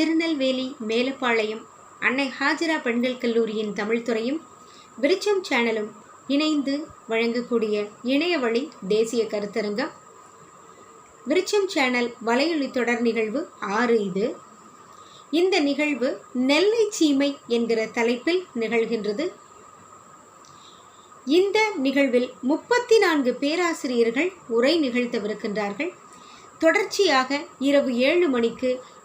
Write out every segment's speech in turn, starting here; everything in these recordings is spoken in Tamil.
திருநெல்வேலி மேலப்பாளையம் அன்னை ஹாஜரா பெண்கள் கல்லூரியின் தமிழ்துறையும் விருச்சம் சேனலும் இணைந்து வழங்கக்கூடிய இணைய வழி தேசிய கருத்தரங்கம். விருச்சம் சேனல் வலையொலி தொடர் நிகழ்வு ஆறு இது. இந்த நிகழ்வு நெல்லை சீமை என்கிற தலைப்பில் நிகழ்கின்றது. இந்த நிகழ்வில் முப்பத்தி நான்கு பேராசிரியர்கள் உரை நிகழ்த்தவிருக்கின்றார்கள். தொடர்ச்சியாக இரவு ஏழு மணிக்கு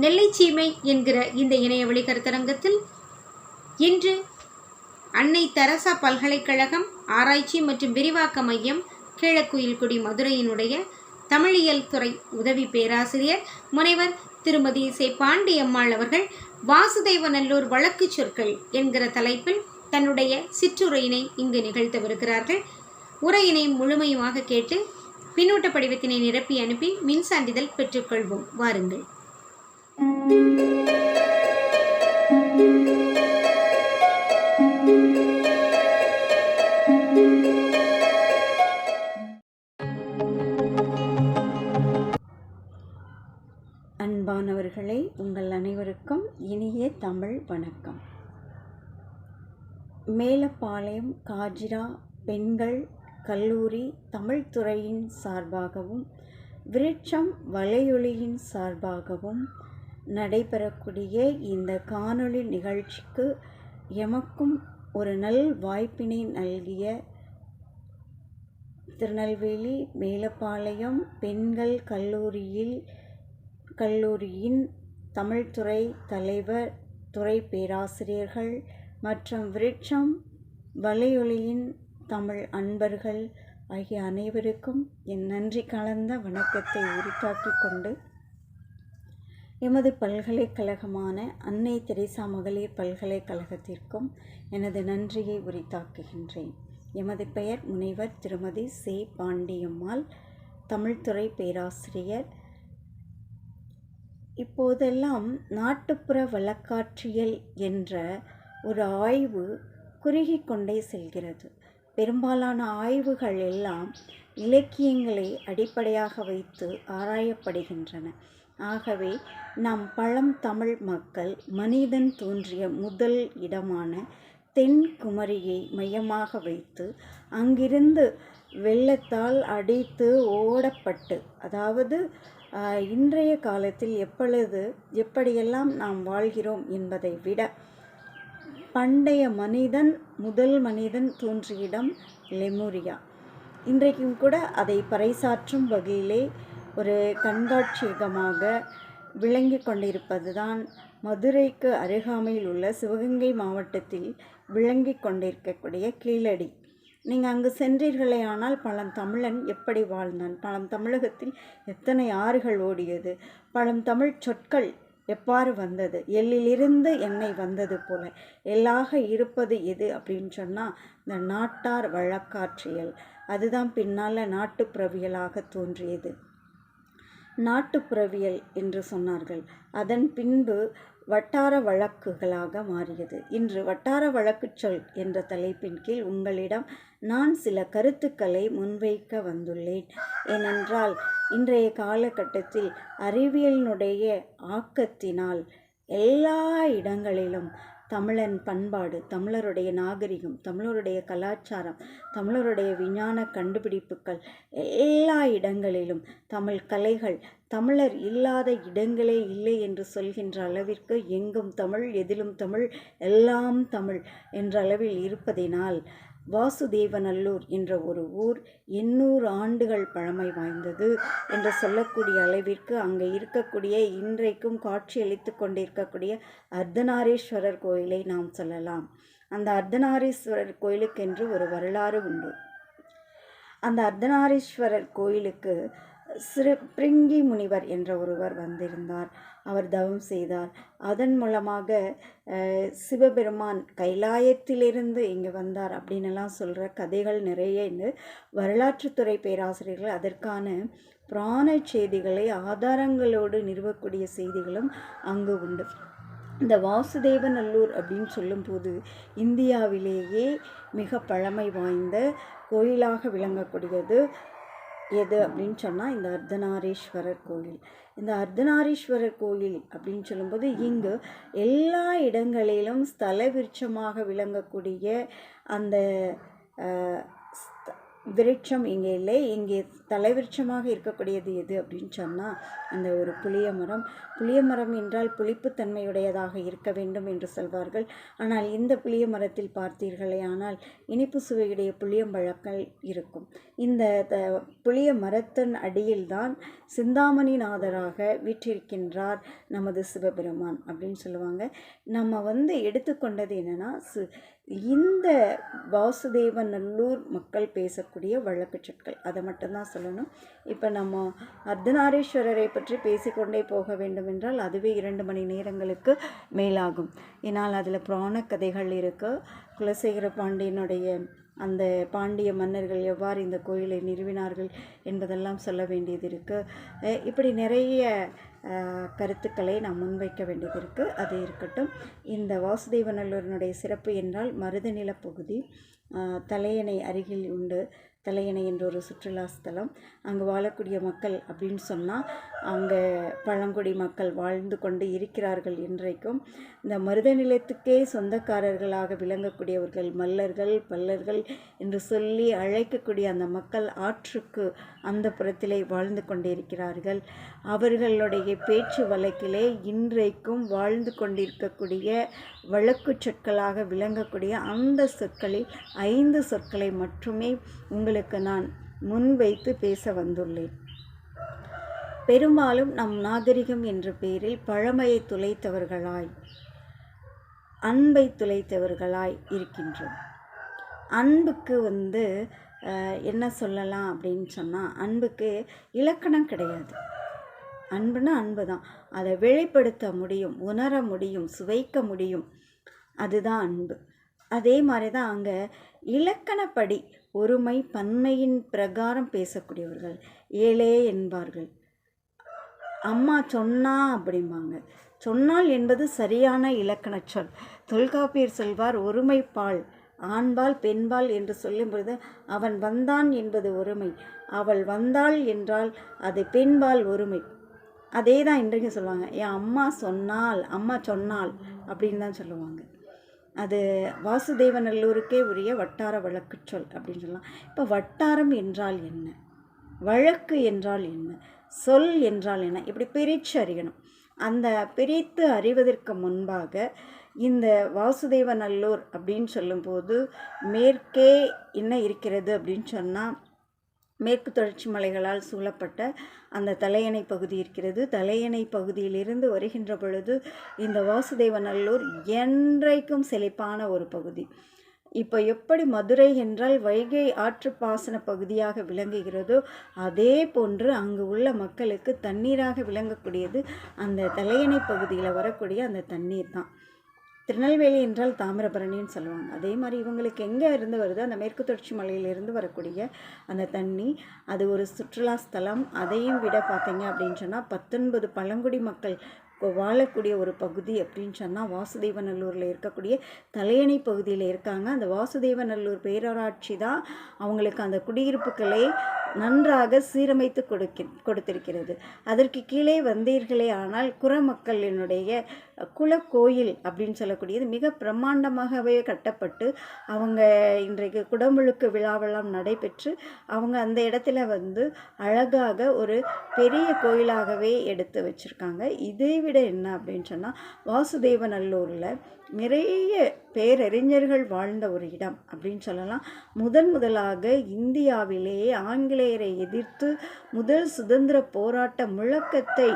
நெல்லைச்சீமை என்கிற இந்த இணையவழி கருத்தரங்கத்தில் இன்று அன்னை தெரசா பல்கலைக்கழகம் ஆராய்ச்சி மற்றும் விரிவாக்க மையம் கீழக்குயில்குடி மதுரையினுடைய தமிழியல் துறை உதவி பேராசிரியர் முனைவர் திருமதி சே. பாண்டியம்மாள் அவர்கள் வாசுதேவநல்லூர் வழக்கு சொற்கள் என்கிற தலைப்பில் தன்னுடைய சிற்றுரையினை இங்கு நிகழ்த்தவிருக்கிறார்கள். உரையினை முழுமையுமாக கேட்டு பின்னூட்ட படிவத்தினை நிரப்பி அனுப்பி மின் சான்றிதழ் பெற்றுக்கொள்வோம் வாருங்கள். அன்பானவர்களே உங்கள் அனைவருக்கும் இனிய தமிழ் வணக்கம். மேலப்பாளையம் காஜிரா பெண்கள் கல்லூரி தமிழ்துறையின் சார்பாகவும் விருட்சம் வலையொலியின் சார்பாகவும் நடைபெறக்கூடிய இந்த காணொளி நிகழ்ச்சிக்கு எமக்கும் ஒரு நல் வாய்ப்பினை நல்கிய திருநெல்வேலி மேலப்பாளையம் பெண்கள் கல்லூரியில் கல்லூரியின் தமிழ்துறை தலைவர் துறை பேராசிரியர்கள் மற்றும் விருட்சம் வலையொலியின் தமிழ் அன்பர்கள் ஆகிய அனைவருக்கும் என் நன்றி கலந்த வணக்கத்தை உரித்தாக்கிக் கொண்டு எமது பல்கலைக்கழகமான அன்னை தெரேசா மகளிர் பல்கலைக்கழகத்திற்கும் எனது நன்றியை உரித்தாக்குகின்றேன். எமது பெயர் முனைவர் திருமதி சே. பாண்டியம்மாள். தமிழ்துறை பேராசிரியர். இப்போதெல்லாம் நாட்டுப்புற வழக்காட்சியல் என்ற ஒரு ஆய்வு குறுகி கொண்டே செல்கிறது. பெரும்பாலான ஆய்வுகள் எல்லாம் இலக்கியங்களை அடிப்படையாக வைத்து ஆராயப்படுகின்றன. ஆகவே நம் பழம் தமிழ் மக்கள் மனிதன் தோன்றிய முதல் இடமான தென் குமரியை மையமாக வைத்து அங்கிருந்து வெள்ளத்தால் அடித்து ஓடப்பட்டு அதாவது இன்றைய காலத்தில் எப்பொழுது எப்படியெல்லாம் நாம் வாழ்கிறோம் என்பதை விட பண்டைய மனிதன் முதல் மனிதன் தோன்றிய இடம் லெமோரியா. இன்றைக்கும் கூட அதை பறைசாற்றும் வகையிலே ஒரு கண்காட்சியகமாக விளங்கி கொண்டிருப்பது தான் மதுரைக்கு அருகாமையில் உள்ள சிவகங்கை மாவட்டத்தில் விளங்கி கொண்டிருக்கக்கூடிய கீழடி. நீங்கள் அங்கு சென்றீர்களே ஆனால் பழந்தமிழன் எப்படி வாழ்ந்தான்? பழந்தமிழகத்தில் எத்தனை ஆறுகள் ஓடியது? பழந்தமிழ் சொற்கள் எவ்வாறு வந்தது? எள்ளிலிருந்து என்னை வந்தது போல எல்லாக இருப்பது எது அப்படின்னு சொன்னால் இந்த நாட்டார் வழக்காற்றியல். அதுதான் பின்னால் நாட்டுப்பிரவியலாக தோன்றியது. நாட்டுப்புறவியல் என்று சொன்னார்கள். அதன் பின்பு வட்டார வழக்குகளாக மாறியது. இன்று வட்டார வழக்குச் சொல் என்ற தலைப்பின் கீழ் உங்களிடம் நான் சில கருத்துக்களை முன்வைக்க வந்துள்ளேன். ஏனென்றால் இன்றைய காலகட்டத்தில் அறிவியலினுடைய ஆக்கத்தினால் எல்லா இடங்களிலும் தமிழன் பண்பாடு தமிழருடைய நாகரிகம் தமிழருடைய கலாச்சாரம் தமிழருடைய விஞ்ஞான கண்டுபிடிப்புகள் எல்லா இடங்களிலும் தமிழ் கலைகள் தமிழர் இல்லாத இடங்களே இல்லை என்று சொல்கின்ற அளவிற்கு எங்கும் தமிழ் எதிலும் தமிழ் எல்லாம் தமிழ் என்ற அளவில் இருப்பதினால் வாசுதேவநல்லூர் என்ற ஒரு ஊர் எண்ணூறு ஆண்டுகள் பழமை வாய்ந்தது என்று சொல்லக்கூடிய அளவிற்கு அங்கே இருக்கக்கூடிய இன்றைக்கும் காட்சியளித்து கொண்டிருக்கக்கூடிய அர்த்தநாரீஸ்வரர் கோயிலை நாம் சொல்லலாம். அந்த அர்த்தநாரீஸ்வரர் கோயிலுக்கென்று ஒரு வரலாறு உண்டு. அந்த அர்த்தநாரீஸ்வரர் கோயிலுக்கு சிறு பிரிங்கி முனிவர் என்ற ஒருவர் வந்திருந்தார். அவர் தவம் செய்தார். அதன் மூலமாக சிவபெருமான் கைலாயத்திலிருந்து இங்கே வந்தார் அப்படின்னுலாம் சொல்கிற கதைகள் நிறைய இந்த வரலாற்றுத்துறை பேராசிரியர்கள் அதற்கான புராண செய்திகளை ஆதாரங்களோடு நிறுவக்கூடிய செய்திகளும் அங்கு உண்டு. இந்த வாசுதேவநல்லூர் அப்படின்னு சொல்லும்போது இந்தியாவிலேயே மிக பழமை வாய்ந்த கோயிலாக விளங்கக்கூடியது எது அப்படின்னு சொன்னால் இந்த அர்த்தநாரீஸ்வரர் கோயில். இந்த அர்த்தநாரீஸ்வரர் கோயில் அப்படின்னு சொல்லும்போது இங்கு எல்லா இடங்களிலும் ஸ்தல விருட்சமாக விளங்கக்கூடிய அந்த ஸ்த- விருட்சம் இங்கே இல்லை. இங்கே தலைவிருட்சமாக இருக்கக்கூடியது எது அப்படின்னு சொன்னால் அந்த ஒரு புளிய மரம். புளிய மரம் என்றால் புளிப்புத்தன்மையுடையதாக இருக்க வேண்டும் என்று சொல்வார்கள். ஆனால் இந்த புளிய மரத்தில் பார்த்தீர்களே ஆனால் இனிப்பு சுவையுடைய புளியம்பழங்கள் இருக்கும். இந்த த- புளிய மரத்தின் அடியில்தான் சிந்தாமணிநாதராக வீற்றிருக்கின்றார் நமது சிவபெருமான் அப்படின்னு சொல்லுவாங்க. நம்ம வந்து எடுத்துக்கொண்டது என்னென்னா சு இந்த வாசுதேவநல்லூர் மக்கள் பேசக்கூடிய வழக்கு சொற்கள் அதை மட்டும்தான் சொல்லணும். இப்போ நம்ம அர்த்தநாரீஸ்வரரை பற்றி பேசிக்கொண்டே போக வேண்டும் என்றால் அதுவே இரண்டு மணி நேரங்களுக்கு மேலாகும். ஏன்னால் அதில் புராண கதைகள் இருக்குது குலசேகர பாண்டியனுடைய அந்த பாண்டிய மன்னர்கள் எவ்வாறு இந்த கோயிலை நிறுவினார்கள் என்பதெல்லாம் சொல்ல வேண்டியது இருக்குது இப்படி நிறைய கருத்துக்களை நாம் முன்வைக்க வேண்டியது இருக்குது அது இருக்கட்டும் இந்த வாசுதேவநல்லூரினுடைய சிறப்பு என்றால் மருதநில பகுதி தலையணை அருகில் உண்டு. தலையணை என்ற ஒரு சுற்றுலா ஸ்தலம். அங்கே வாழக்கூடிய மக்கள் அப்படின்னு சொன்னால் அங்கே பழங்குடி மக்கள் வாழ்ந்து கொண்டு இருக்கிறார்கள் இன்றைக்கும் இந்த மருத நிலத்துக்கே சொந்தக்காரர்களாக விளங்கக்கூடியவர்கள் மல்லர்கள் பல்லர்கள் என்று சொல்லி அழைக்கக்கூடிய அந்த மக்கள் ஆற்றுக்கு அந்த புறத்திலே வாழ்ந்து கொண்டிருக்கிறார்கள். அவர்களுடைய பேச்சு வழக்கிலே இன்றைக்கும் வாழ்ந்து கொண்டிருக்கக்கூடிய வழக்குச் சொற்களாக விளங்கக்கூடிய அந்த சொற்களில் ஐந்து சொற்களை மட்டுமே உங்களுக்கு நான் முன்வைத்து பேச வந்துள்ளேன். பெரும்பாலும் நம் நாகரிகம் என்ற பெயரில் பழமையை துளைத்தவர்களாய் அன்பை துளைத்தவர்களாய் இருக்கின்றோம். அன்புக்கு வந்து என்ன சொல்லலாம் அப்படின்னு சொன்னால் அன்புக்கு இலக்கணம் கிடையாது. அன்புனா அன்பு தான் அதை வெளிப்படுத்த முடியும் உணர முடியும் சுவைக்க முடியும் அதுதான் அன்பு. அதே மாதிரி தான் அங்கே இலக்கணப்படி ஒருமை பன்மையின் பிரகாரம் பேசக்கூடியவர்கள் ஏழே என்பார்கள். அம்மா சொன்னா அப்படிம்பாங்க. சொன்னால் என்பது சரியான இலக்கணச் சொல். தொல்காப்பியர் சொல்வார் ஒருமைப்பால் ஆண்பால் பெண்பால் என்று சொல்லும் பொழுது அவன் வந்தான் என்பது ஒருமை. அவள் வந்தாள் என்றால் அது பெண்பால் ஒருமை. அதே தான் இன்றைக்கு சொல்லுவாங்க. என் அம்மா சொன்னால் அம்மா சொன்னால் அப்படின்னு தான் சொல்லுவாங்க. அது வாசுதேவநல்லூருக்கே உரிய வட்டார வழக்கு சொல் அப்படின்னு சொல்லலாம். இப்போ வட்டாரம் என்றால் என்ன? வழக்கு என்றால் என்ன? சொல் என்றால் என்ன? இப்படி பிரித்து அறியணும். அந்த பிரித்து அறிவதற்கு முன்பாக இந்த வாசுதேவநல்லூர் அப்படின்னு சொல்லும்போது மேற்கே என்ன இருக்கிறது அப்படின்னு சொன்னால் மேற்கு தொடர்ச்சி மலைகளால் சூழப்பட்ட அந்த தலையணை பகுதி இருக்கிறது. தலையணை பகுதியிலிருந்து வருகின்ற பொழுது இந்த வாசுதேவநல்லூர் என்றைக்கும் செழிப்பான ஒரு பகுதி. இப்போ எப்படி மதுரை என்றால் வைகை ஆற்று பாசன பகுதியாக விளங்குகிறதோ அதே போன்று அங்கு உள்ள மக்களுக்கு தண்ணீராக விளங்கக்கூடியது அந்த தலையணை பகுதியில் வரக்கூடிய அந்த தண்ணீர் தான். திருநெல்வேலி என்றால் தாமிரபரணின்னு சொல்லுவாங்க. அதே மாதிரி இவங்களுக்கு எங்கே இருந்து வருது அந்த மேற்கு தொடர்ச்சி மலையிலிருந்து வரக்கூடிய அந்த தண்ணி அது ஒரு சுற்றுலா ஸ்தலம். அதையும் விட பார்த்தீங்க அப்படின்னு சொன்னால் பத்தொன்பது பழங்குடி மக்கள் வாழக்கூடிய ஒரு பகுதி அப்படின்னு சொன்னால் வாசுதேவநல்லூரில் இருக்கக்கூடிய தலையணை பகுதியில் இருக்காங்க. அந்த வாசுதேவநல்லூர் பேரூராட்சி தான் அவங்களுக்கு அந்த குடியிருப்புகளை நன்றாக சீரமைத்து கொடுக்க கொடுத்திருக்கிறது. அதற்கு கீழே வந்தீர்களே ஆனால் குறமக்களினுடைய குலக்கோயில் அப்படின்னு சொல்லக்கூடியது மிக பிரம்மாண்டமாகவே கட்டப்பட்டு அவங்க இன்றைக்கு குடமுழுக்கு விழாவெல்லாம் நடைபெற்று அவங்க அந்த இடத்துல வந்து அழகாக ஒரு பெரிய கோயிலாகவே எடுத்து வச்சுருக்காங்க. இதை விட என்ன அப்படின்னு சொன்னால் வாசுதேவநல்லூரில் நிறைய பேரறிஞர்கள் வாழ்ந்த ஒரு இடம் அப்படின்னு சொல்லலாம். முதன் முதலாக இந்தியாவிலேயே ஆங்கிலேயரை எதிர்த்து முதல் சுதந்திர போராட்ட முழக்கத்தை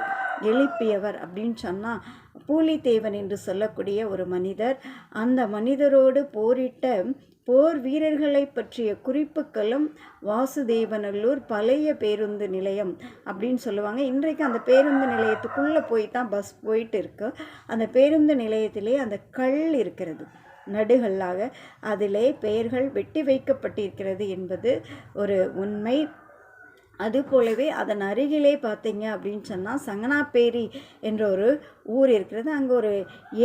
எழுப்பியவர் அப்படின்னு சொன்னால் பூலித்தேவன் என்று சொல்லக்கூடிய ஒரு மனிதர். அந்த மனிதரோடு போரிட்ட போர் வீரர்களை பற்றிய குறிப்புகளும் வாசுதேவநல்லூர் பழைய பேருந்து நிலையம் அப்படின்னு சொல்லுவாங்க. இன்றைக்கு அந்த பேருந்து நிலையத்துக்குள்ளே போய் தான் பஸ் போயிட்டு இருக்கு அந்த பேருந்து நிலையத்திலே அந்த கல் இருக்கிறது நடுகல்லாக. அதிலே பெயர்கள் வெட்டி வைக்கப்பட்டிருக்கிறது என்பது ஒரு உண்மை. அதுபோலவே அதன் அருகிலே பார்த்தீங்க அப்படின்னு சொன்னால் சங்கனாப்பேரி என்ற ஒரு ஊர் இருக்கிறது. அங்கே ஒரு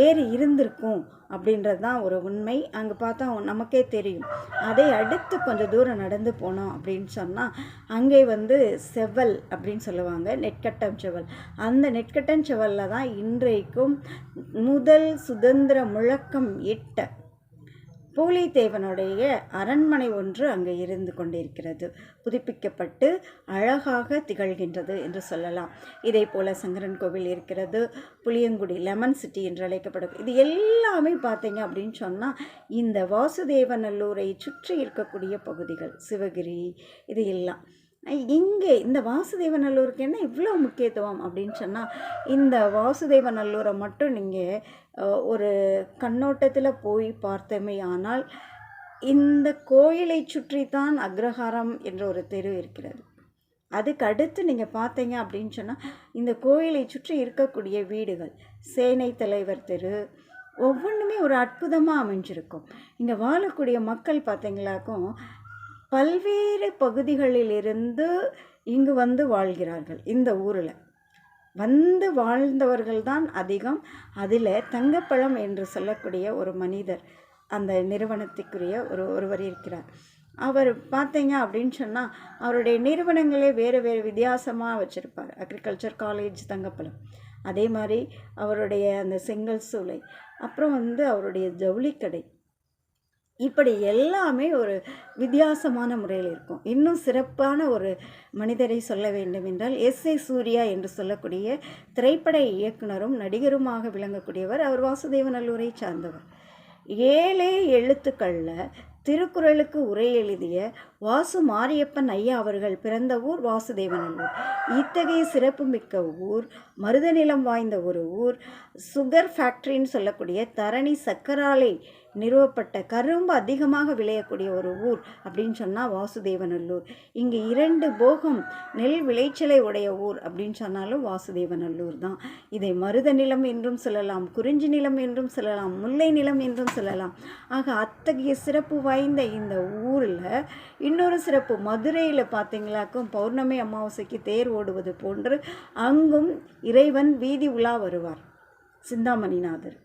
ஏரி இருந்திருக்கும் அப்படின்றது தான் ஒரு உண்மை. அங்கே பார்த்தா நமக்கே தெரியும். அதை அடுத்து கொஞ்சம் தூரம் நடந்து போனோம் அப்படின்னு சொன்னால் அங்கே வந்து செவல் அப்படின்னு சொல்லுவாங்க நெற்கட்டம் செவல் அந்த நெற்கட்டம் செவலில் தான் இன்றைக்கும் முதல் சுதந்திர முழக்கம் எட்ட பூலித்தேவனுடைய அரண்மனை ஒன்று அங்கே இருந்து கொண்டிருக்கிறது. புதுப்பிக்கப்பட்டு அழகாக திகழ்கின்றது என்று சொல்லலாம். இதே போல் சங்கரன் கோவில் இருக்கிறது. புளியங்குடி லெமன் சிட்டி என்று அழைக்கப்படும். இது எல்லாமே பார்த்தீங்க அப்படின்னு சொன்னால் இந்த வாசுதேவநல்லூரை சுற்றி இருக்கக்கூடிய பகுதிகள். சிவகிரி இது எல்லாம். இங்கே இந்த வாசுதேவநல்லூருக்கு என்ன இவ்வளோ முக்கியத்துவம் அப்படின்னு சொன்னால் இந்த வாசுதேவநல்லூரை மட்டும் நீங்கள் ஒரு கண்ணோட்டத்தில் போய் பார்த்தோமே ஆனால் இந்த கோயிலை சுற்றி தான் அக்ரஹாரம் என்ற ஒரு தெரு இருக்கிறது. அதுக்கு அடுத்து நீங்கள் பார்த்தீங்க அப்படின்னு சொன்னால் இந்த கோயிலை சுற்றி இருக்கக்கூடிய வீடுகள் சேனை தலைவர் தெரு ஒவ்வொன்றுமே ஒரு அற்புதமாக அமைஞ்சிருக்கும். இங்கே வாழக்கூடிய மக்கள் பார்த்தீங்களாக்கும் பல்வேறு பகுதிகளிலிருந்து இங்கு வந்து வாழ்கிறார்கள் இந்த ஊரில். வந்து வாழ்ந்தவர்கள் தான் அதிகம். அதில் தங்கப்பழம் என்று சொல்லக்கூடிய ஒரு மனிதர் அந்த நிறுவனத்துக்குரிய ஒரு ஒருவர் இருக்கிறார். அவர் பார்த்தீங்க அப்படின்னு சொன்னால் அவருடைய நிறுவனங்களே வேறு வேறு வித்தியாசமாக வச்சுருப்பார். Agriculture college Thangapazham. அதே மாதிரி அவருடைய அந்த செங்கல் சூளை அப்புறம் வந்து அவருடைய ஜவுளிக்கடை இப்படி எல்லாமே ஒரு வித்தியாசமான முறையில் இருக்கும். இன்னும் சிறப்பான ஒரு மனிதரை சொல்ல வேண்டும் என்றால் எஸ். ஏ. சூர்யா என்று சொல்லக்கூடிய திரைப்பட இயக்குனரும் நடிகருமாக விளங்கக்கூடியவர் அவர் வாசுதேவநல்லூரை சார்ந்தவர். ஏழே எழுத்துக்களில் திருக்குறளுக்கு உரை எழுதிய வாசு மாரியப்பன் ஐயா அவர்கள் பிறந்த ஊர் வாசுதேவநல்லூர் இத்தகைய சிறப்புமிக்க ஊர் மருதநிலம் வாய்ந்த ஒரு ஊர் சுகர் ஃபேக்ட்ரின்னு சொல்லக்கூடிய தரணி சக்கராலை நிறுவப்பட்ட கரும்பு அதிகமாக விளையக்கூடிய ஒரு ஊர் அப்படின்னு சொன்னால் வாசுதேவநல்லூர். இங்கே இரண்டு போகம் நெல் விளைச்சலை உடைய ஊர் அப்படின்னு சொன்னாலும் வாசுதேவநல்லூர் தான். இதை மருத நிலம் என்றும் சொல்லலாம் குறிஞ்சி நிலம் என்றும் சொல்லலாம் முல்லை நிலம் என்றும் சொல்லலாம். ஆக அத்தகைய சிறப்பு வாய்ந்த இந்த ஊரில் இன்னொரு சிறப்பு மதுரையில் பார்த்தீங்களாக்கும் பௌர்ணமி அமாவாசைக்கு தேர் ஓடுவது போன்று அங்கும் இறைவன் வீதி உலா வருவார். சிந்தாமணிநாதர்.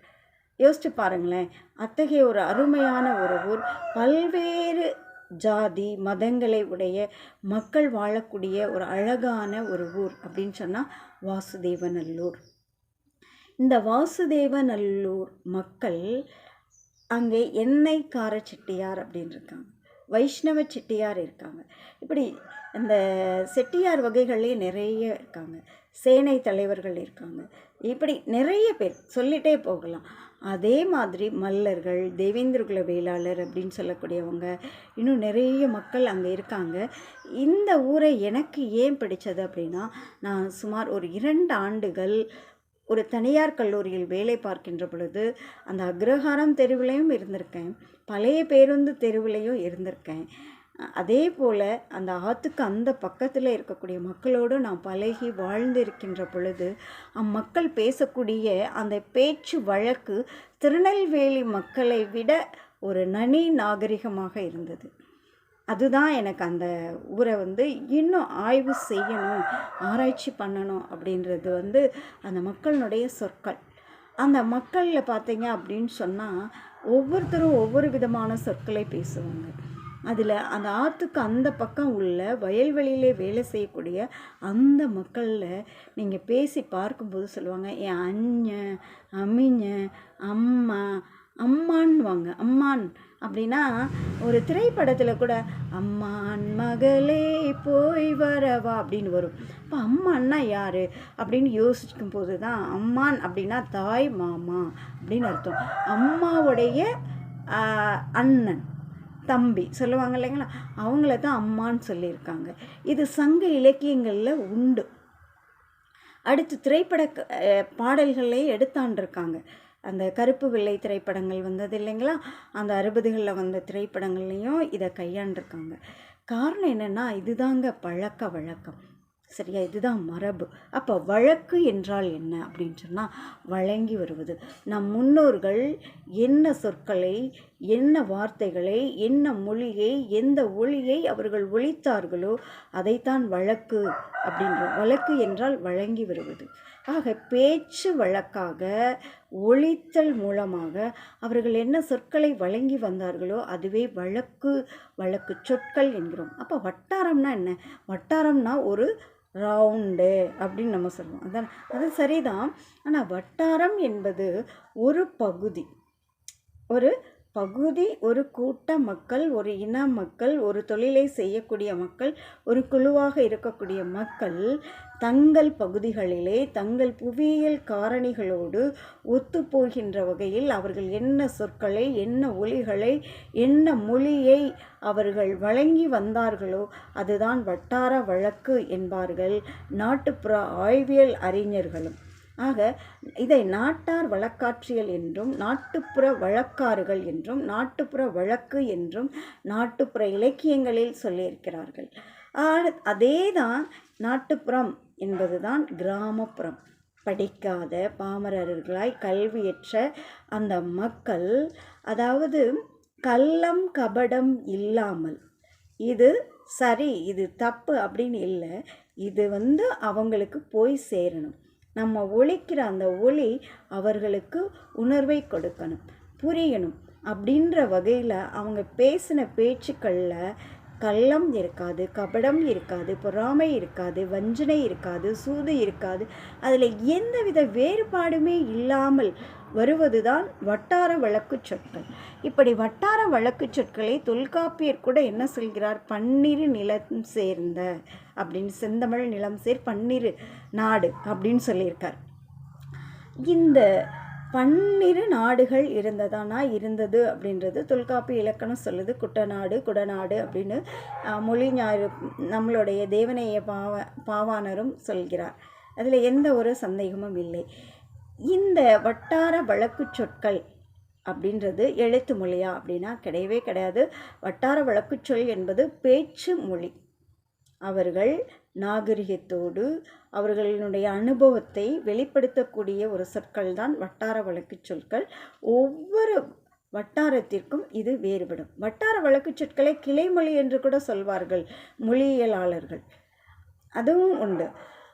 யோசிச்சு பாருங்களேன். அத்தகைய ஒரு அருமையான ஒரு ஊர் பல்வேறு ஜாதி மதங்களை உடைய மக்கள் வாழக்கூடிய ஒரு அழகான ஒரு ஊர் அப்படின்னு சொன்னால் வாசுதேவநல்லூர். இந்த வாசுதேவநல்லூர் மக்கள் அங்கே எண்ணெய் கார செட்டியார் அப்படின்னு இருக்காங்க. வைஷ்ணவ செட்டியார் இருக்காங்க. இப்படி இந்த செட்டியார் வகைகள்லேயே நிறைய இருக்காங்க. சேனை தலைவர்கள் இருக்காங்க. இப்படி நிறைய பேர் சொல்லிகிட்டே போகலாம். அதே மாதிரி மல்லர்கள் தேவேந்திரகுல வேளாளர் அப்படின்னு சொல்லக்கூடியவங்க இன்னும் நிறைய மக்கள் அங்கே இருக்காங்க. இந்த ஊரை எனக்கு ஏன் பிடிச்சது அப்படின்னா நான் சுமார் ஒரு இரண்டு ஆண்டுகள் ஒரு தனியார் கல்லூரியில் வேலை பார்க்கின்ற பொழுது அந்த அக்ரஹாரம் தெருவிலையும் இருந்திருக்கேன். பழைய பேருந்து தெருவிலையும் இருந்திருக்கேன். அதே போல் அந்த ஆற்றுக்கு அந்த பக்கத்தில் இருக்கக்கூடிய மக்களோடு நான் பழகி வாழ்ந்திருக்கின்ற பொழுது அம்மக்கள் பேசக்கூடிய அந்த பேச்சு வழக்கு திருநெல்வேலி மக்களை விட ஒரு நனி நாகரிகமாக இருந்தது. அதுதான் எனக்கு அந்த ஊரை வந்து இன்னும் ஆய்வு செய்யணும் ஆராய்ச்சி பண்ணணும் அப்படின்றது வந்து அந்த மக்களினுடைய சொற்கள். அந்த மக்களில் பார்த்தீங்க அப்படின்னு சொன்னால் ஒவ்வொருத்தரும் ஒவ்வொரு விதமான சொற்களை பேசுவாங்க. அதில் அந்த ஆற்றுக்கு அந்த பக்கம் உள்ள வயல்வெளியிலே வேலை செய்யக்கூடிய அந்த மக்களில் நீங்கள் பேசி பார்க்கும்போது சொல்லுவாங்க என் அஞ்ச அமிஞ்ச அம்மா அம்மான்வாங்க அம்மான் அப்படின்னா ஒரு திரைப்படத்தில் கூட அம்மான் மகளே போய் வரவா அப்படின்னு வரும். இப்போ அம்மான்னா யார்? அப்படின்னு யோசிக்கும் போது தான் அம்மான் அப்படின்னா தாய் மாமா அப்படின்னு அர்த்தம். அம்மாவுடைய அண்ணன். தம்பி சொல்லுவாங்க இல்லைங்களா? அவங்கள தான் அம்மான்னு சொல்லியிருக்காங்க. இது சங்க இலக்கியங்களில் உண்டு. அடுத்து திரைப்பட க- பாடல்களே எடுத்தாண்டிருக்காங்க. அந்த கருப்பு வெள்ளை திரைப்படங்கள் வந்தது இல்லைங்களா? அந்த அறுபதுகளில் வந்த திரைப்படங்கள்லையும் இதை கையாண்டிருக்காங்க. காரணம் என்னென்னா இதுதாங்க பழக்க வழக்கம். சரியா? இதுதான் மரபு. அப்போ வழக்கு என்றால் என்ன அப்படின்னு சொன்னால் வழங்கி வருவது. நம் முன்னோர்கள் என்ன சொற்களை என்ன வார்த்தைகளை என்ன மொழியை எந்த ஒளியை அவர்கள் ஒழித்தார்களோ அதைத்தான் வழக்கு அப்படின்ற வழக்கு என்றால் வழங்கி வருவது. ஆக பேச்சு வழக்காக ஒழித்தல் மூலமாக அவர்கள் என்ன சொற்களை வழங்கி வந்தார்களோ அதுவே வழக்கு வழக்கு சொற்கள் என்கிறோம். அப்போ வட்டாரம்னா என்ன? வட்டாரம்னா ஒரு ரவுண்டு அப்படின்னு நம்ம சொல்லுவோம். அதான் அது சரிதான். ஆனால் வட்டாரம் என்பது ஒரு பகுதி ஒரு பகுதி ஒரு கூட்ட மக்கள் ஒரு இன மக்கள் ஒரு தொழிலை செய்யக்கூடிய மக்கள் ஒரு குழுவாக இருக்கக்கூடிய மக்கள் தங்கள் பகுதிகளிலே தங்கள் புவியியல் காரணிகளோடு ஒத்துப்போகின்ற வகையில் அவர்கள் என்ன சொற்களை என்ன ஒலிகளை என்ன மொழியை அவர்கள் வழங்கி வந்தார்களோ அதுதான் வட்டார வழக்கு என்பார்கள் நாட்டுப்புற ஆய்வியல் அறிஞர்களும். ஆக இதை நாட்டார் வழக்காட்சியல் என்றும் நாட்டுப்புற வழக்காறுகள் என்றும் நாட்டுப்புற வழக்கு என்றும் நாட்டுப்புற இலக்கியங்களில் சொல்லியிருக்கிறார்கள். அதே அதேதான் நாட்டுப்புறம் என்பதுதான் கிராமப்புறம். படிக்காத பாமரர்களாய் கல்வியற்ற அந்த மக்கள் அதாவது கள்ளம் கபடம் இல்லாமல் இது சரி இது தப்பு அப்படின்னு இல்லை இது வந்து அவங்களுக்கு போய் சேரணும். நம்ம ஒழிக்கிற அந்த ஒளி அவர்களுக்கு உணர்வை கொடுக்கணும் புரியணும். அப்படின்ற வகையில் அவங்க பேசின பேச்சுக்களில் கள்ளம் இருக்காது கபடம் இருக்காது பொறாமை இருக்காது வஞ்சனை இருக்காது சூது இருக்காது. அதில் எந்தவித வேறுபாடுமே இல்லாமல் வருவதுதான் வட்டார வழக்குச் சொற்கள். இப்படி வட்டார வழக்குச் சொற்களை தொல்காப்பியர் கூட என்ன சொல்கிறார்? பன்னிரு நிலம் சேர்ந்த அப்படின்னு செந்தமிழ் நிலம் சேர் பன்னிரு நாடு அப்படின்னு சொல்லியிருக்கார். இந்த பன்னிரு நாடுகள் இருந்ததானா? இருந்தது அப்படின்றது தொல்காப்பிய இலக்கணம் சொல்லுது. குட்டநாடு குடநாடு அப்படின்னு மொழி ஞாயிறு நம்மளுடைய தேவநேய பாவ பாவானரும் சொல்கிறார். அதில் எந்த ஒரு சந்தேகமும் இல்லை. இந்த வட்டார வழக்குச் சொற்கள் அப்படின்றது எழுத்து மொழியா அப்படின்னா கிடையவே கிடையாது. வட்டார வழக்குச் சொல் என்பது பேச்சு மொழி. அவர்கள் நாகரிகத்தோடு அவர்களுடைய அனுபவத்தை வெளிப்படுத்தக்கூடிய ஒரு சொற்கள் தான் வட்டார வழக்குச் சொற்கள். ஒவ்வொரு வட்டாரத்திற்கும் இது வேறுபடும். வட்டார வழக்குச் சொற்களை கிளைமொழி என்று கூட சொல்வார்கள் மொழியியலாளர்கள். அதுவும் உண்டு.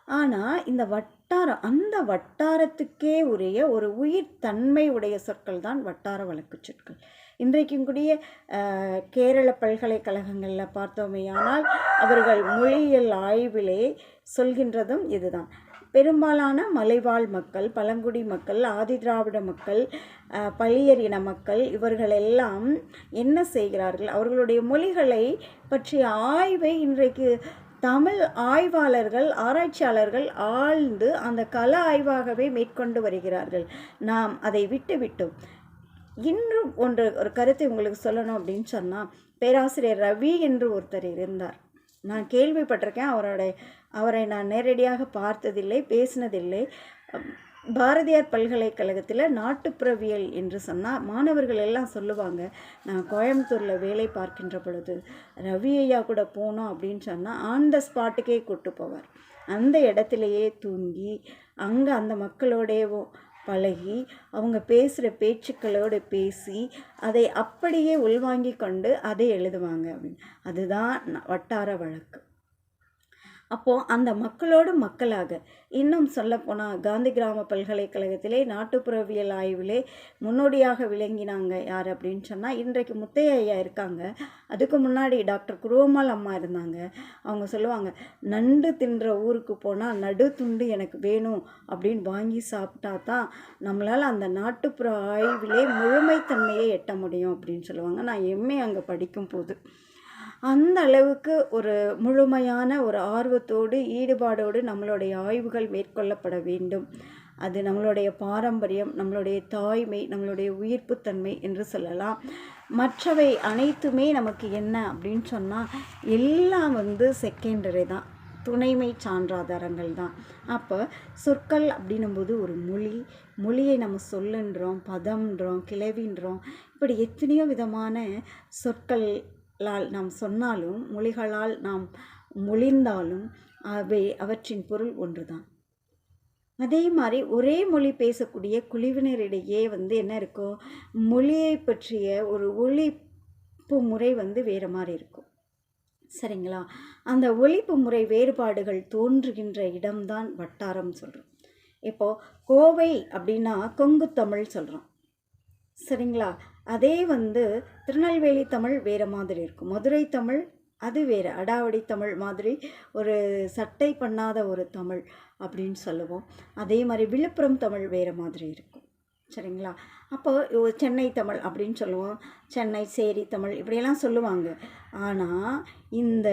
ஆனால் இந்த வட்டாரம் அந்த வட்டாரத்துக்கே உரிய ஒரு உயிர் தன்மை உடைய சொற்கள் தான் வட்டார வழக்கு சொற்கள். இன்றைக்கும் கூடிய கேரள பல்கலைக்கழகங்களில் பார்த்தோமேயானால் அவர்கள் மொழியியல் ஆய்விலே சொல்கின்றதும் இதுதான். பெரும்பாலான மலைவாழ் மக்கள் பழங்குடி மக்கள் ஆதிதிராவிட மக்கள் பழியர் இன மக்கள் இவர்களெல்லாம் என்ன செய்கிறார்கள்? அவர்களுடைய மொழிகளை பற்றிய ஆய்வை இன்றைக்கு தமிழ் ஆய்வாளர்கள் ஆராய்ச்சியாளர்கள் ஆழ்ந்து அந்த கல ஆய்வாகவே மேற்கொண்டு வருகிறார்கள். நாம் அதை விட்டுவிட்டோம். இன்னும் ஒன்று ஒரு கருத்தை உங்களுக்கு சொல்லணும் அப்படின்னு சொன்னால் பேராசிரியர் ரவி என்று ஒருத்தர் இருந்தார். நான் கேள்விப்பட்டிருக்கேன். அவரோட அவரை நான் நேரடியாக பார்த்ததில்லை பேசினதில்லை. பாரதியார் பல்கலைக்கழகத்தில் நாட்டுப்புறவியல் என்று சொன்னால் மாணவர்கள் எல்லாம் சொல்லுவாங்க நான் கோயம்புத்தூரில் வேலை பார்க்கின்ற பொழுது ரவி ஐயா கூட போனோம் அப்படின்னு சொன்னால் ஆன் த ஸ்பாட்டுக்கே கூட்டு போவார். அந்த இடத்துலையே தூங்கி அங்கே அந்த மக்களோடையவும் பழகி அவங்க பேசுகிற பேச்சுக்களோடு பேசி அதை அப்படியே உள்வாங்கி கொண்டு அதை எழுதுவாங்க அப்படின்னு. அதுதான் வட்டார வழக்கு. அப்போது அந்த மக்களோடு மக்களாக இன்னும் சொல்லப்போனால் காந்தி கிராம பல்கலைக்கழகத்திலே நாட்டுப்புறவியல் ஆய்விலே முன்னோடியாக விளங்கினாங்க யார் அப்படின்னு சொன்னால் இன்றைக்கு முத்தைய ஐயா இருக்காங்க. அதுக்கு முன்னாடி டாக்டர் குருவம்மாள் அம்மா இருந்தாங்க. அவங்க சொல்லுவாங்க நண்டு தின்ற ஊருக்கு போனால் நடு துண்டு எனக்கு வேணும் அப்படின்னு வாங்கி சாப்பிட்டா தான் நம்மளால் அந்த நாட்டுப்புற ஆய்விலே முழுமைத்தன்மையை எட்ட முடியும் அப்படின்னு சொல்லுவாங்க. நான் எம்ஏ அங்கே படிக்கும் போது அந்த அளவுக்கு ஒரு முழுமையான ஒரு ஆர்வத்தோடு ஈடுபாடோடு நம்மளுடைய ஆய்வுகள் மேற்கொள்ளப்பட வேண்டும். அது நம்மளுடைய பாரம்பரியம் நம்மளுடைய தாய்மை நம்மளுடைய உயிர்ப்புத்தன்மை என்று சொல்லலாம். மற்றவை அனைத்துமே நமக்கு என்ன அப்படின்னு சொன்னால் எல்லாம் வந்து செகண்டரி தான். துணைமை சான்றாதாரங்கள் தான். அப்போ சொற்கள் அப்படின்னும்போது ஒரு மொழி மொழியை நம்ம சொல்லுன்றோம் பதம்ன்றோம் கிளவின்றோம் இப்படி எத்தனையோ விதமான சொற்கள் சொற்களால் நாம் சொன்னாலும் மொழிகளால் நாம் மொழிந்தாலும் அவை அவற்றின் பொருள் ஒன்றுதான். அதே மாதிரி ஒரே மொழி பேசக்கூடிய குழுவினரிடையே வந்து என்ன இருக்கும் மொழியை பற்றிய ஒரு ஒழிப்பு முறை வந்து வேறு மாதிரி இருக்கும். சரிங்களா? அந்த ஒழிப்பு முறை வேறுபாடுகள் தோன்றுகின்ற இடம்தான் வட்டாரம் சொல்கிறோம் இப்போது கோவை அப்படின்னா கொங்கு தமிழ் சொல்கிறோம் சரிங்களா? அதே வந்து திருநெல்வேலி தமிழ் வேறு மாதிரி இருக்கும் மதுரை தமிழ் அது வேறு. அடாவடி தமிழ் மாதிரி ஒரு சட்டை பண்ணாத ஒரு தமிழ் அப்படின்னு சொல்லுவோம். அதே மாதிரி விழுப்புரம் தமிழ் வேறு மாதிரி இருக்கும் சரிங்களா? அப்போ சென்னை தமிழ் அப்படின்னு சொல்லுவோம். சென்னை சேரி தமிழ் இப்படியெல்லாம் சொல்லுவாங்க. ஆனால் இந்த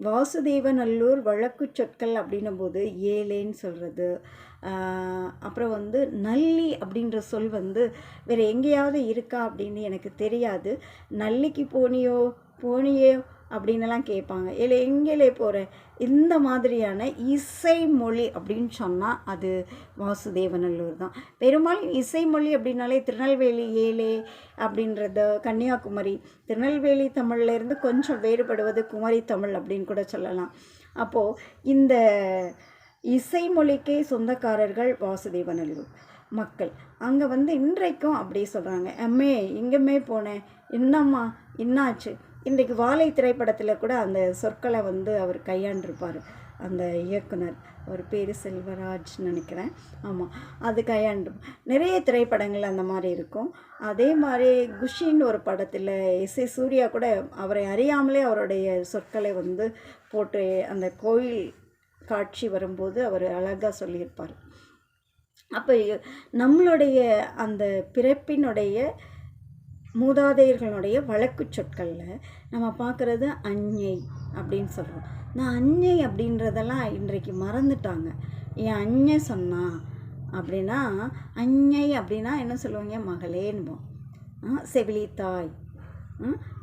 வாசுதேவநல்லூர் வழக்கு சொற்கள் அப்படின்னும் போது ஏலேன்னு சொல்கிறது அப்புறம் வந்து நல்லி அப்படின்ற சொல் வந்து வேறு எங்கேயாவது இருக்கா அப்படின்னு எனக்கு தெரியாது. நல்லிக்கு போனியோ போனியே அப்படின்னுலாம் கேட்பாங்க. இல்லை எங்கேலே போகிற இந்த மாதிரியான இசை மொழி அப்படின்னு சொன்னால் அது வாசுதேவநல்லூர் தான். பெரும்பாலும் இசைமொழி அப்படின்னாலே திருநெல்வேலி ஏலே அப்படின்றது கன்னியாகுமரி. திருநெல்வேலி தமிழ்லேருந்து கொஞ்சம் வேறுபடுவது குமரி தமிழ் அப்படின்னு கூட சொல்லலாம். அப்போது இந்த இசைமொழிக்கே சொந்தக்காரர்கள் வாசுதேவநல்லூர் மக்கள் அங்கே வந்து இன்றைக்கும் அப்படி சொல்கிறாங்க அம்மே எங்கேமே போனேன். என்னம்மா என்னாச்சு? இன்றைக்கு வாழை திரைப்படத்தில் கூட அந்த சொற்களை வந்து அவர் கையாண்டிருப்பார். அந்த இயக்குனர். அவர் பேர் செல்வராஜ் நினைக்கிறேன். ஆமாம் அது கையாண்டு நிறைய திரைப்படங்கள் அந்த மாதிரி இருக்கும். அதே மாதிரி குஷின்னு ஒரு படத்தில் எஸ் ஏ சூர்யா கூட அவரை அறியாமலே அவருடைய சொற்களை வந்து போட்டு அந்த கோயில் காட்சி வரும்போது அவர் அழகாக சொல்லியிருப்பார். அப்போ நம்மளுடைய அந்த பிறப்பினுடைய மூதாதையர்களுடைய வழக்கு சொற்களில் நம்ம பார்க்குறது அஞ்ஞை அப்படின்னு சொல்கிறோம் நான் அஞ்ஞை அப்படின்றதெல்லாம் இன்றைக்கு மறந்துட்டாங்க. என் அஞ்ஞை சொன்னா அப்படின்னா அஞ்ஞை அப்படின்னா என்ன சொல்லுவாங்க? மகளேன்போம் செவிலி தாய்.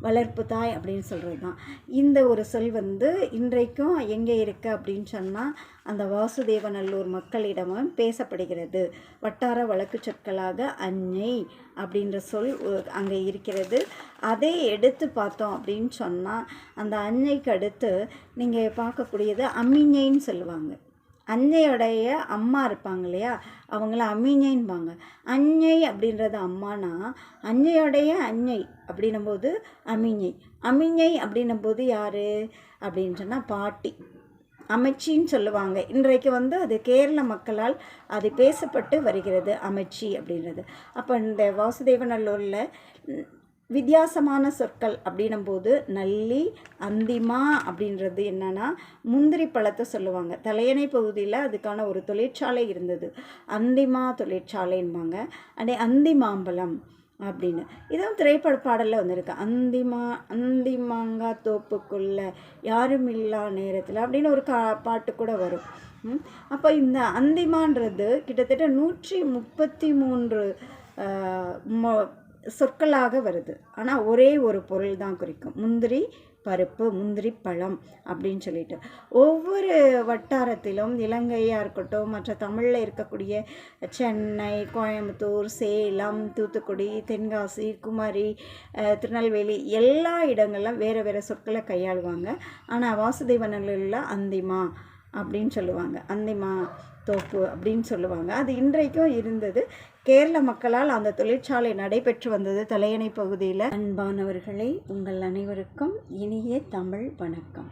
வளர்ப்பு தாய் அப்படின்னு சொல்கிறது தான். இந்த ஒரு சொல் வந்து இன்றைக்கும் எங்கே இருக்குது அப்படின்னு சொன்னால் அந்த வாசுதேவநல்லூர் மக்களிடமும் பேசப்படுகிறது. வட்டார வழக்கு சொற்களாக அஞ்சை அப்படின்ற சொல் அங்கே இருக்கிறது. அதை எடுத்து பார்த்தோம் அப்படின்னு சொன்னால் அந்த அஞ்சைக்கு அடுத்து நீங்கள் பார்க்கக்கூடியது அம்மிஞைன்னு சொல்லுவாங்க. அன்னையோடைய அம்மா இருப்பாங்க இல்லையா அவங்கள அமிஞைன்பாங்க அஞ்சை அப்படின்றது அம்மானா அன்னையோடைய அஞ்ஞை அப்படின்னும்போது அமிஞை அமிஞை அப்படின்னும்போது யார்? அப்படின்னு சொன்னால் பாட்டி. அமைச்சின்னு சொல்லுவாங்க. இன்றைக்கு வந்து அது கேரள மக்களால் அது பேசப்பட்டு வருகிறது அமைச்சி அப்படின்றது. அப்போ இந்த வாசுதேவநல்லூரில் வித்தியாசமான சொற்கள் அப்படின்னும் போது நல்லி அந்திமா அப்படின்றது என்னென்னா முந்திரி பழத்தை சொல்லுவாங்க. தலையணை பகுதியில் அதுக்கான ஒரு தொழிற்சாலை இருந்தது. அந்திமா தொழிற்சாலைன்பாங்க. அடே அந்தி மாம்பழம் அப்படின்னு. இதுவும் திரைப்பட பாடலில் வந்திருக்கு. அந்திமா அந்திமாங்கா தோப்புக்குள்ள யாரும் இல்லா நேரத்தில் அப்படின்னு ஒரு கா பாட்டு கூட வரும். அப்போ இந்த அந்திமான்றது கிட்டத்தட்ட நூற்றி முப்பத்தி மூன்று சொற்களாக வருது. ஆனால் ஒரே ஒரு பொருள் தான் குறிக்கும். முந்திரி பருப்பு முந்திரி பழம் அப்படின்னு சொல்லிட்டு. ஒவ்வொரு வட்டாரத்திலும் இலங்கையாக இருக்கட்டும் மற்ற தமிழில் இருக்கக்கூடிய சென்னை கோயம்புத்தூர் சேலம் தூத்துக்குடி தென்காசி குமரி திருநெல்வேலி எல்லா இடங்களிலும் வேறு வேறு சொற்களை கையாளுவாங்க. ஆனால் வாசுதேவனில் அந்திமா அப்படின்னு சொல்லுவாங்க. அந்திமா தோப்பு அப்படின்னு சொல்லுவாங்க. அது இன்றைக்கும் இருந்தது. கேரள மக்களால் அந்த தொழிற்சாலை நடைபெற்று வந்தது தலையணை பகுதியில். அன்பானவர்களை உங்கள் அனைவருக்கும் இனிய தமிழ் வணக்கம்.